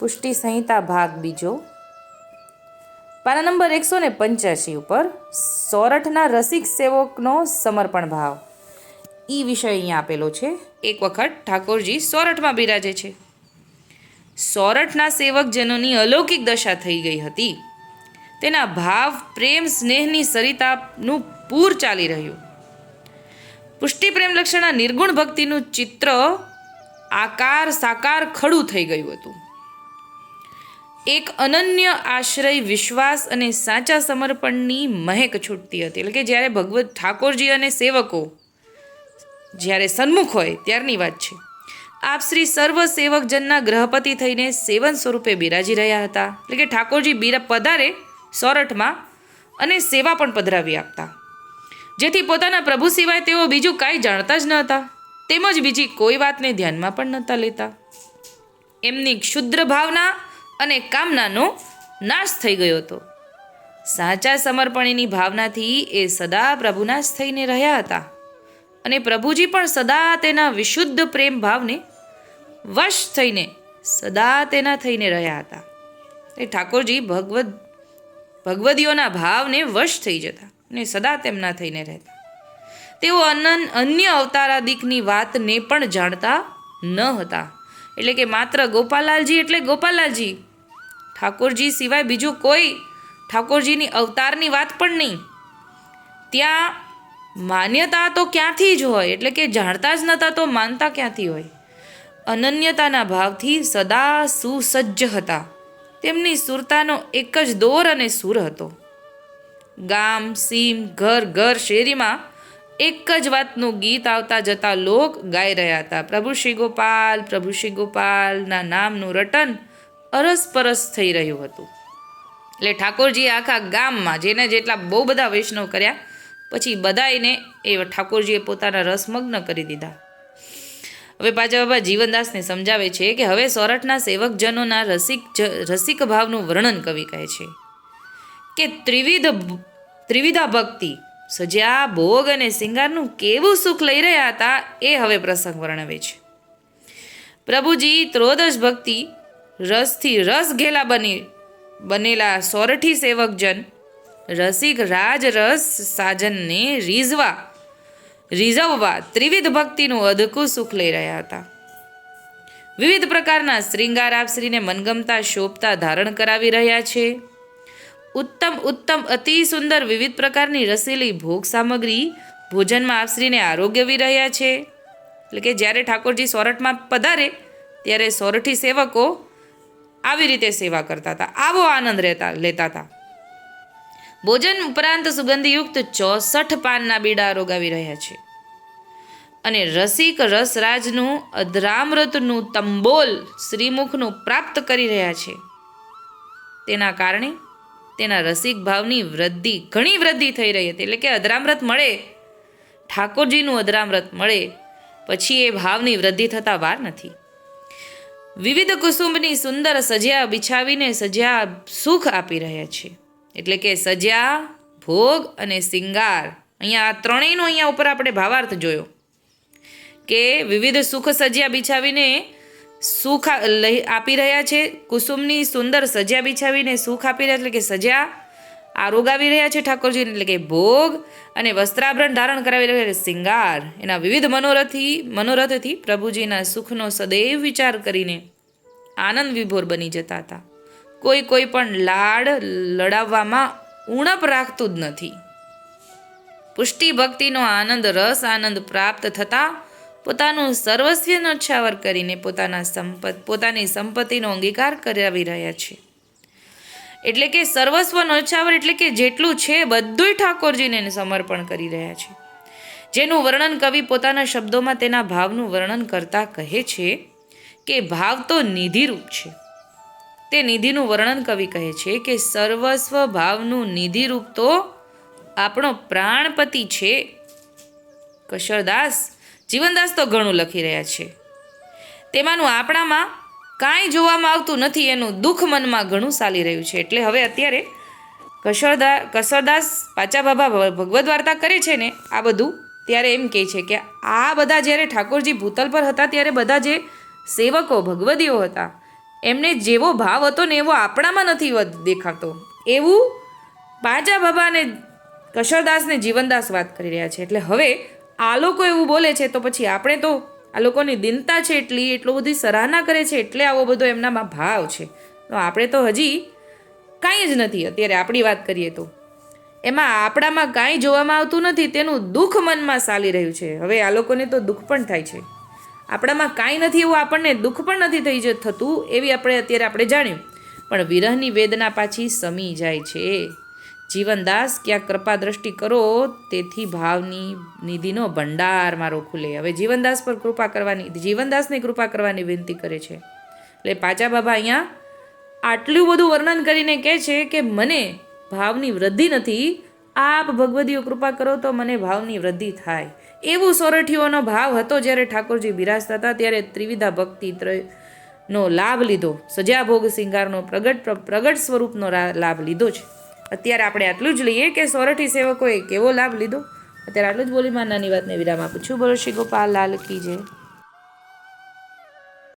પુષ્ટિ સંહિતા ભાગ બીજો. પાના નંબર એકસો ને પંચ્યાસી ઉપર સોરઠના રસિક સેવકનો સમર્પણ ભાવ. એ વિષય અહીંયા આપેલો છે. એક વખત ઠાકોરજી સોરઠમાં બિરાજે છે. સોરઠના સેવકજનોની અલૌકિક દશા થઈ ગઈ હતી. તેના ભાવ, પ્રેમ, સ્નેહની સરિતાનું પૂર ચાલી રહ્યું. પુષ્ટિ પ્રેમલક્ષણા નિર્ગુણ ભક્તિનું ચિત્ર આકાર, સાકાર, ખડું થઈ ગયું હતું. એક અનન્ય આશ્રય, વિશ્વાસ અને સાચા સમર્પણની મહેક છૂટતી હતી. એટલે કે જ્યારે ભગવત ઠાકોરજી અને સેવકો જ્યારે સન્મુખ હોય, ત્યારની વાત છે. આપ શ્રી સર્વ સેવકજનના ગ્રહપતિ થઈને સેવન સ્વરૂપે બિરાજી રહ્યા હતા. એટલે કે ઠાકોરજી બિરા પધારે સોરઠમાં અને સેવા પણ પધરાવી આપતા. જેથી પોતાના પ્રભુ સિવાય તેઓ બીજું કાંઈ જાણતા જ ન હતા. તેમજ બીજી કોઈ વાતને ધ્યાનમાં પણ નહોતા લેતા. એમની ક્ષુદ્ર ભાવના અને કામનાનો નાશ થઈ ગયો હતો. સાચા સમર્પણની ભાવનાથી એ સદા પ્રભુના જ થઈને રહ્યા હતા. અને પ્રભુજી પણ સદા તેના વિશુદ્ધ પ્રેમ ભાવને વશ થઈને સદા તેના થઈને રહ્યા હતા. એ ઠાકોરજી ભગવદ, ભગવદીઓના ભાવને વશ થઈ જતા અને સદા તેમના થઈને રહેતા. તેઓ અનન અન્ય અવતારાદિકની વાતને પણ જાણતા ન હતા. એટલે કે માત્ર ગોપાલાલજી એટલે ગોપાલાલજી ઠાકોરજી સિવાય બીજું કોઈ ઠાકોરજીની અવતારની વાત પણ નહીં. ત્યાં માન્યતા તો ક્યાંથી જ હોય, એટલે કે જાણતા જ નહોતા તો માનતા ક્યાંથી હોય? અનન્યતાના ભાવથી સદા સુસજ્જ હતા. તેમની સુરતાનો એક જ દોર અને સૂર હતો. ગામ, સીમ, ઘર ઘર શેરીમાં એક જ વાતનું ગીત આવતા જતા લોક ગાઈ રહ્યા હતા. પ્રભુ શ્રી ગોપાલ, પ્રભુ શ્રી ગોપાલના નામનું રટન અરસપરસ થઈ રહ્યું હતું. એટલે ઠાકોરજીએ આખા ગામમાં જેને જેટલા બહુ બધા વૈષ્ણવ કર્યા, પછી બધાને એ ઠાકોરજીએ પોતાના રસમગ્ન કરી દીધા. હવે પાછા બાબા જીવનદાસને સમજાવે છે કે હવે સોરઠના સેવકજનોના રસિક રસિક ભાવનું વર્ણન કવિ કહે છે કે ત્રિવિધ ત્રિવિધા ભક્તિ સજ્યા ભોગ અને સિંગારનું કેવું સુખ લઈ રહ્યા હતા એ હવે પ્રસંગ વર્ણવે છે. પ્રભુજી ત્રોદશ ભક્તિ રસથી રસ ઘેલા બની, બનેલા સોરઠી સેવકજન, રસિક રાજ રસ સાજનને રીઝવા, રીઝવવા ત્રિવિધ ભક્તિનું અધકું સુખ લઈ રહ્યા હતા. વિવિધ પ્રકારના શ્રીંગાર આપશ્રીને મનગમતા શોભતા ધારણ કરાવી રહ્યા છે. ઉત્તમ ઉત્તમ, અતિ સુંદર, વિવિધ પ્રકારની રસીલી ભોગ સામગ્રી ભોજનમાં આપશ્રીને આરોગ્યવી રહ્યા છે. એટલે કે જ્યારે ઠાકોરજી સોરઠમાં પધારે, ત્યારે સોરઠી સેવકો આવી રીતે સેવા કરતા હતા, આવો આનંદ રહેતા, લેતા હતા. ભોજન ઉપરાંત સુગંધીયુક્ત ચોસઠ પાનના બીડા રોગાવી રહ્યા છે. અને રસિક રસરાજનું અધરામૃતનું તંબોલ શ્રીમુખનું પ્રાપ્ત કરી રહ્યા છે. તેના કારણે તેના રસિક ભાવની વૃદ્ધિ, ઘણી વૃદ્ધિ થઈ રહી હતી. એટલે કે અધરામૃત મળે, ઠાકોરજીનું અધરામૃત મળે, પછી એ ભાવની વૃદ્ધિ થતાં વાર નથી. વિવિધ કુસુંબની સુંદર સજ્યા બિછાવીને સજ્યા સુખ આપી રહ્યા છે. એટલે કે સજ્યા ભોગ અને શિંગાર. અહીંયા આ ત્રણેયનો અહીંયા ઉપર આપણે ભાવાર્થ જોયો. કે વિવિધ સુખ સજ્યા બિછાવીને સુખ લઈ આપી રહ્યા છે. કુસુમની સુંદર સજા બિછાવીને સુખ આપી રહ્યા એટલે કે સજા આરોગાવી રહ્યા છે ઠાકોરજીને. એટલે કે ભોગ અને વસ્ત્રાભરણ ધારણ કરાવી રહ્યા છે. શિંગાર. એના વિવિધ મનોરથી મનોરથથી પ્રભુજીના સુખનો સદૈવ વિચાર કરીને આનંદ વિભોર બની જતા હતા. કોઈ કોઈ પણ લાડ લડાવવામાં ઉણપ રાખતું જ નથી. પુષ્ટિ ભક્તિનો આનંદ, રસ આનંદ પ્રાપ્ત થતાં પોતાનું સર્વસ્વ નછાવર કરીને પોતાના સંપત, પોતાની સંપત્તિનો અંગીકાર કરાવી રહ્યા છે. એટલે કે સર્વસ્વ નછાવર એટલે કે જેટલું છે બધુંય ઠાકોરજીને સમર્પણ કરી રહ્યા છે. જેનું વર્ણન કવિ પોતાના શબ્દોમાં તેના ભાવનું વર્ણન કરતા કહે છે કે ભાવ તો નિધિરૂપ છે. તે નિધિનું વર્ણન કવિ કહે છે કે સર્વસ્વ ભાવનું નિધિરૂપ તો આપણો પ્રાણપતિ છે કશરદાસ જીવનદાસ તો ઘણું લખી રહ્યા છે. તેમાંનું આપણામાં કાંઈ જોવામાં આવતું નથી, એનું દુઃખ મનમાં ઘણું ચાલી રહ્યું છે. એટલે હવે અત્યારે કશરદા કસરદાસ પાચા બાબા ભગવદ્ વાર્તા કરે છે ને, આ બધું ત્યારે એમ કહે છે કે આ બધા જ્યારે ઠાકોરજી ભૂતલ પર હતા, ત્યારે બધા જે સેવકો, ભગવદીઓ હતા, એમને જેવો ભાવ હતો ને એવો આપણામાં નથી દેખાતો. એવું બાજા બાબાને કશરદાસને જીવનદાસ વાત કરી રહ્યા છે. એટલે હવે આ લોકો એવું બોલે છે, તો પછી આપણે તો આ લોકોની દિનતા છે એટલી, એટલું બધી સરાહના કરે છે, એટલે આવો બધો એમનામાં ભાવ છે. તો આપણે તો હજી કાંઈ જ નથી, અત્યારે આપણી વાત કરીએ તો. એમાં આપણામાં કાંઈ જોવામાં આવતું નથી, તેનું દુઃખ મનમાં ચાલી રહ્યું છે. હવે આ લોકોને તો દુઃખ પણ થાય છે. આપણામાં કાંઈ નથી એવું આપણને દુઃખ પણ નથી થઈ જ થતું, એવી આપણે અત્યારે આપણે જાણ્યું. પણ વિરહની વેદના પાછી સમી જાય છે. જીવનદાસ ક્યાંક કૃપા દ્રષ્ટિ કરો, તેથી ભાવની નિધિનો ભંડાર મારો ખુલે. હવે જીવનદાસ પર કૃપા કરવાની, જીવનદાસને કૃપા કરવાની વિનંતી કરે છે. એટલે પાચા બાબા અહીંયા આટલું બધું વર્ણન કરીને કહે છે કે, મને ભાવની વૃદ્ધિ નથી. આપ ભગવદીઓ કૃપા કરો તો મને ભાવની વૃદ્ધિ થાય. એવું સોરઠીઓનો ભાવ હતો જ્યારે ઠાકોરજી બિરાજતા હતા, ત્યારે ત્રિવિધા ભક્તિ નો લાભ લીધો. સજા ભોગ સિંગારનો પ્રગટ પ્રગટ સ્વરૂપનો લાભ લીધો છે. અત્યારે આપણે આટલું જ લઈએ કે સોરઠી સેવકોએ કેવો લાભ લીધો? અત્યારે આટલું જ બોલી માં નાની વાતને વિરામ આપું છું. બોલો શ્રી ગોપાલ, લાલ કી જય.